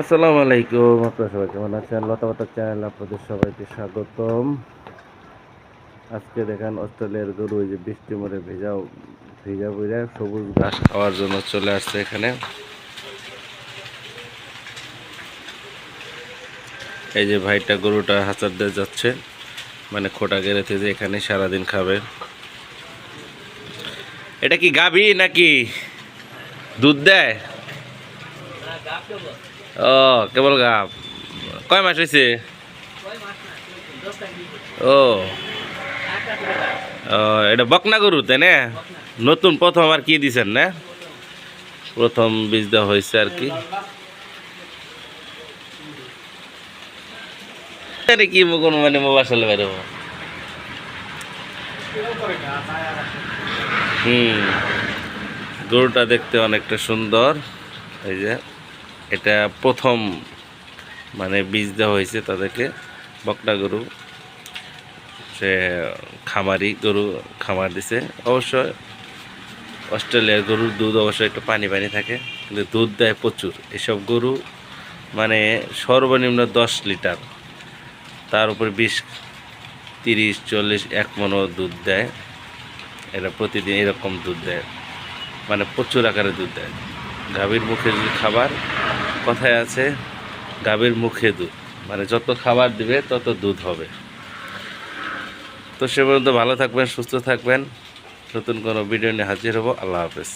আসসালামু আলাইকুম, আপনারা সবাই কেমন আছেন? লতাপাতার চ্যানেল আপনাদের সবাইকে স্বাগতম। আজকে দেখেন অস্ট্রেলিয়ার গরু ওই যে বৃষ্টি মরে ভেজা ভেজা ভেজা সবুজ ঘাস খাওয়ার জন্য চলে আসছে এখানে। এই যে ভাইটা গরুটা হাঁচার দিয়ে যাচ্ছে মানে খোটা গেড়েতে যে এখানে সারাদিন খাবে। এটা কি গাভী নাকি দুধ দেয়? ও, কেবল গাব। কয় মাস হয়েছে ও। এটা বকনা গরু, তাই না? নতুন প্রথম আর কি দিছেন, না? প্রথম বীজ দেওয়া হয়েছে আর কি। কি কোন মানে মোবাইল বাইরে? হুম। গরুটা দেখতে অনেকটা সুন্দর। এই যে। এটা প্রথম মানে বীজ দেওয়া হয়েছে তাদেরকে। বকনা গরু, সে খামারি গরু খামার দিছে। অবশ্য অস্ট্রেলিয়ার গরুর দুধ অবশ্যই একটু পানি পানি থাকে, কিন্তু দুধ দেয় প্রচুর। এসব গরু মানে সর্বনিম্ন দশ লিটার। তার উপর বিশ, তিরিশ, চল্লিশ, এক মনও দুধ দেয়। এরা প্রতিদিন এরকম দুধ দেয়। মানে প্রচুর আকারে দুধ দেয়। গাভীর মুখে যে খাবার কথায় আছে গাভীর মুখে দুধ। মানে যত খাবার দিবে, তত দুধ হবে। তো সে পর্যন্ত ভালো থাকবেন, সুস্থ থাকবেন। নতুন কোনো ভিডিও নিয়ে হাজির হব। আল্লাহ হাফেজ।